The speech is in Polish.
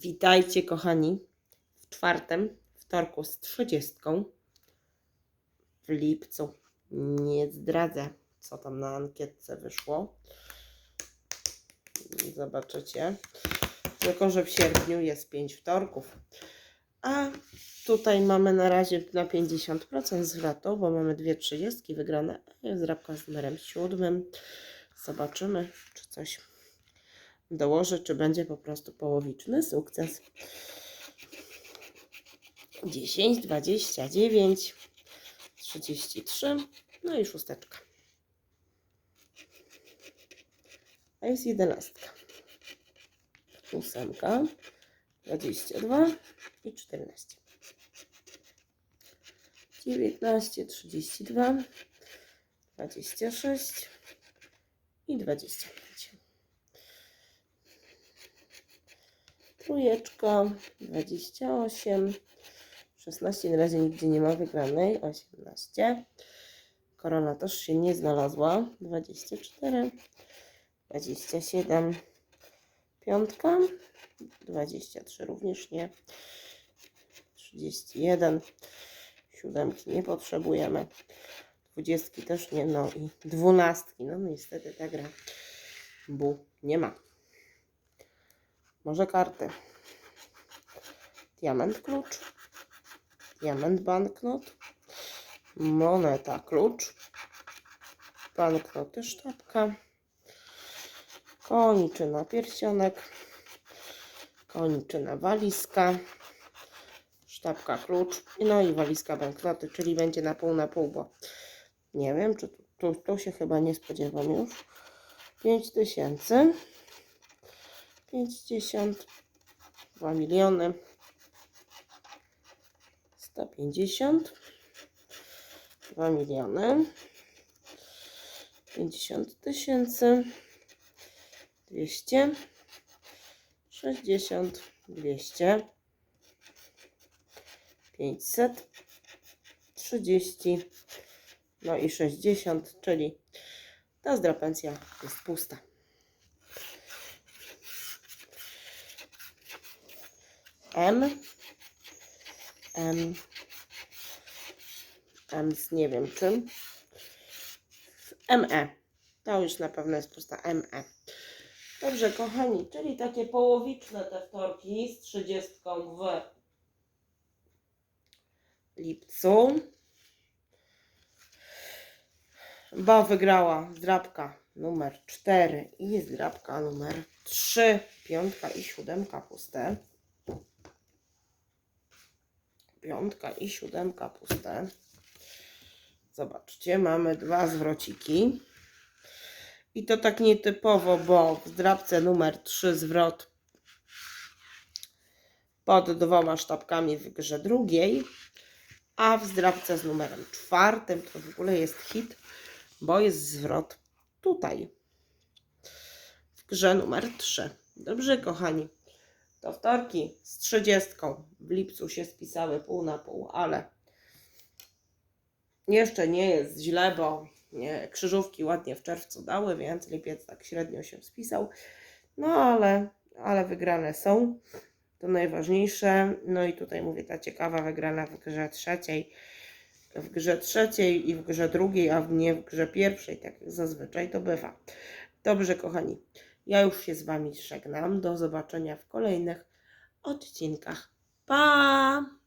Witajcie, kochani, w czwartym wtorku z 30 w lipcu. Nie zdradzę, co tam na ankietce wyszło. Zobaczycie. Tylko, że w sierpniu jest 5 wtorków. A tutaj mamy na razie na 50% zwrotu, bo mamy dwie 30 wygrane. Jest drapka z numerem 7. Zobaczymy, czy coś dołożę, czy będzie po prostu połowiczny sukces. 10, 29, 33, no i szósteczka. A jest jedenastka. Ósemka, 22 i 14. 19, 32, 26 i 25. Trójeczka, 28, 16, na razie nigdzie nie ma wygranej, 18. Korona też się nie znalazła, 24, 27, piątka, 23 również nie, 31, siódemki nie potrzebujemy, dwudziestki też nie, no i dwunastki, no niestety ta gra bu nie ma. Może karty. Diament klucz. Diament banknot. Moneta klucz. Banknoty sztabka. Koniczyna pierścionek. Koniczyna walizka. Sztabka klucz. No i walizka banknoty, czyli będzie na pół na pół, bo nie wiem, czy tu, tu, tu się chyba nie spodziewam już. 5000. 50, 2 miliony, 150, 2 miliony, 50 tysięcy, 200, 60, 200, 500, 30, no i 60, czyli ta zdrapencja jest pusta. M. M. M z nie wiem czym. ME. To już na pewno jest prosta ME. Dobrze, kochani, czyli takie połowiczne te wtorki z 30 w lipcu. Bo wygrała zdrabka numer 4 i zdrabka numer 3. Piątka i siódemka puste piątka i siódemka puste. Zobaczcie, mamy dwa zwrociki. I to tak nietypowo, bo w zdrabce numer 3 zwrot pod dwoma sztabkami w grze drugiej, a w zdrabce z numerem czwartym to w ogóle jest hit, bo jest zwrot tutaj w grze numer 3. Dobrze, kochani. To wtorki z 30 w lipcu się spisały pół na pół, ale jeszcze nie jest źle, bo nie, krzyżówki ładnie w czerwcu dały, więc lipiec tak średnio się spisał. No ale, ale wygrane są. To najważniejsze. No i tutaj mówię, ta ciekawa wygrana w grze trzeciej. W grze trzeciej i w grze drugiej, a nie w grze pierwszej, tak jak zazwyczaj to bywa. Dobrze, kochani. Ja już się z Wami żegnam. Do zobaczenia w kolejnych odcinkach. Pa!